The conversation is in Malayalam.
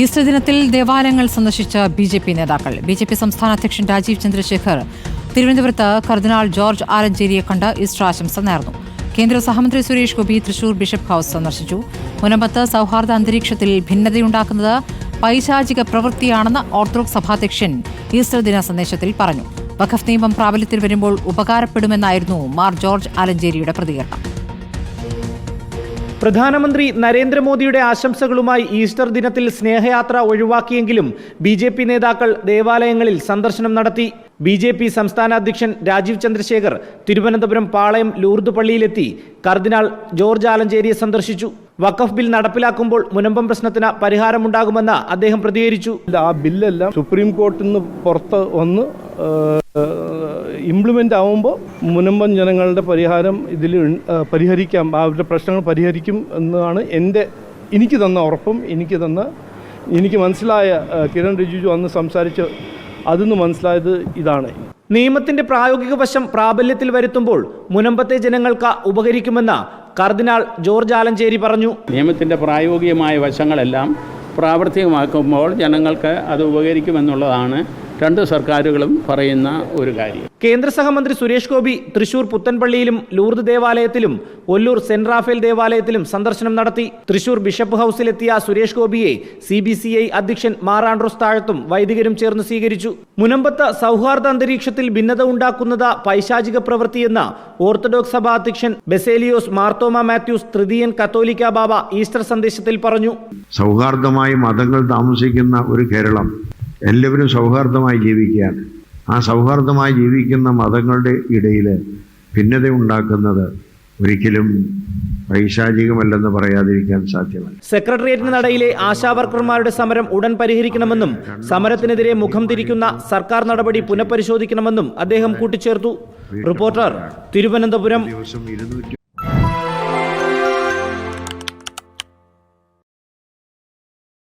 ഈസ്റ്റർ ദിനത്തിൽ ദേവാലയങ്ങൾ സന്ദർശിച്ച ബി ജെ പി നേതാക്കൾ. ബി ജെ പി സംസ്ഥാന അധ്യക്ഷൻ രാജീവ് ചന്ദ്രശേഖർ തിരുവനന്തപുരത്ത് കർദിനാൾ ജോർജ് ആലഞ്ചേരിയെ കണ്ട് ഈസ്റ്റർ ആശംസ നേർന്നു. കേന്ദ്ര സഹമന്ത്രി സുരേഷ് ഗോപി തൃശൂർ ബിഷപ്പ് ഹൌസ് സന്ദർശിച്ചു. മുനമ്പത്ത് സൗഹാർദ്ദ അന്തരീക്ഷത്തിൽ ഭിന്നതയുണ്ടാക്കുന്നത് പൈശാചിക പ്രവൃത്തിയാണെന്ന് ഓർത്തഡോക്സ് സഭാധ്യക്ഷൻ ഈസ്റ്റർ ദിന സന്ദേശത്തിൽ പറഞ്ഞു. വഖഫ് നിയമം പ്രാബല്യത്തിൽ വരുമ്പോൾ ഉപകാരപ്പെടുമെന്നായിരുന്നു മാർ ജോർജ് ആലഞ്ചേരിയുടെ പ്രതികരണം. പ്രധാനമന്ത്രി നരേന്ദ്രമോദിയുടെ ആശംസകളുമായി ഈസ്റ്റർ ദിനത്തിൽ സ്നേഹയാത്ര ഒഴിവാക്കിയെങ്കിലും ബി ജെ പി നേതാക്കൾ ദേവാലയങ്ങളിൽ സന്ദർശനം നടത്തി. ബി ജെ പി സംസ്ഥാന അധ്യക്ഷൻ രാജീവ് ചന്ദ്രശേഖർ തിരുവനന്തപുരം പാളയം ലൂർദ് പള്ളിയിലെത്തി കർദിനാൾ ജോർജ് ആലഞ്ചേരിയെ സന്ദർശിച്ചു. വഖഫ് ബിൽ നടപ്പിലാക്കുമ്പോൾ മുനമ്പം പ്രശ്നത്തിന് പരിഹാരമുണ്ടാകുമെന്ന് അദ്ദേഹം പ്രതികരിച്ചു. ആ ബില്ലെല്ലാം സുപ്രീം കോർട്ടിൽ നിന്ന് പുറത്ത് വന്ന് ഇംപ്ലിമെന്റ് ആവുമ്പോൾ മുനമ്പം ജനങ്ങളുടെ പരിഹാരം ഇതിൽ പരിഹരിക്കാം. അവരുടെ പ്രശ്നങ്ങൾ പരിഹരിക്കും എന്നാണ് എന്റെ എനിക്ക് തന്ന ഉറപ്പും എനിക്ക് തന്ന എനിക്ക് മനസ്സിലായ കിരൺ റിജിജു അന്ന് സംസാരിച്ച് അതിന്ന് മനസ്സിലായത് ഇതാണ്. നിയമത്തിന്റെ പ്രായോഗിക വശം പ്രാബല്യത്തിൽ വരുത്തുമ്പോൾ മുനമ്പത്തെ ജനങ്ങൾക്ക് ഉപകരിക്കുമെന്ന് കർദിനാൾ ജോർജ് ആലഞ്ചേരി പറഞ്ഞു. നിയമത്തിന്റെ പ്രായോഗികമായ വശങ്ങളെല്ലാം പ്രാവർത്തികമാക്കുമ്പോൾ ജനങ്ങൾക്ക് അത് ഉപകരിക്കുമെന്നുള്ളതാണ് രണ്ട് സർക്കാരുകളും പറയുന്ന ഒരു കാര്യം. കേന്ദ്ര സഹമന്ത്രി സുരേഷ് ഗോപി തൃശൂർ പുത്തൻപള്ളിയിലും ലൂർദ് ദേവാലയത്തിലും ഒല്ലൂർ സെന്റ് റാഫേൽ ദേവാലയത്തിലും സന്ദർശനം നടത്തി. തൃശൂർ ബിഷപ്പ് ഹൌസിലെത്തിയ സുരേഷ് ഗോപിയെ സി ബി സി ഐ അധ്യക്ഷൻ മാറാൻഡ്രോസ് താഴത്തും വൈദികരും ചേർന്ന് സ്വീകരിച്ചു. മുനമ്പത്ത് സൗഹാർദ്ദ അന്തരീക്ഷത്തിൽ ഭിന്നത ഉണ്ടാക്കുന്നത് പൈശാചിക പ്രവൃത്തിയെന്ന് ഓർത്തഡോക്സ് സഭ അധ്യക്ഷൻ ബെസേലിയോസ് മാർത്തോമ മാത്യൂസ് തൃതീയൻ കത്തോലിക്ക ബാബ ഈസ്റ്റർ സന്ദേശത്തിൽ പറഞ്ഞു. സൗഹാർദ്ദമായി മതങ്ങൾ താമസിക്കുന്ന ഒരു കേരളം എല്ലാവരും സൗഹാർദ്ദമായി ജീവിക്കുകയാണ്. ആ സൗഹാർദ്ദമായി ജീവിക്കുന്ന മതങ്ങളുടെ ഇടയിൽ ഭിന്നത ഉണ്ടാക്കുന്നത് ഒരിക്കലും പൈശാചികമല്ലെന്ന് പറയാതിരിക്കാൻ സാധ്യമല്ല. സെക്രട്ടേറിയറ്റിന് നടയിലെ ആശാവർക്കർമാരുടെ സമരം ഉടൻ പരിഹരിക്കണമെന്നും സമരത്തിനെതിരെ മുഖം തിരിക്കുന്ന സർക്കാർ നടപടി പുനഃപരിശോധിക്കണമെന്നും അദ്ദേഹം കൂട്ടിച്ചേർത്തു. റിപ്പോർട്ടർ തിരുവനന്തപുരം.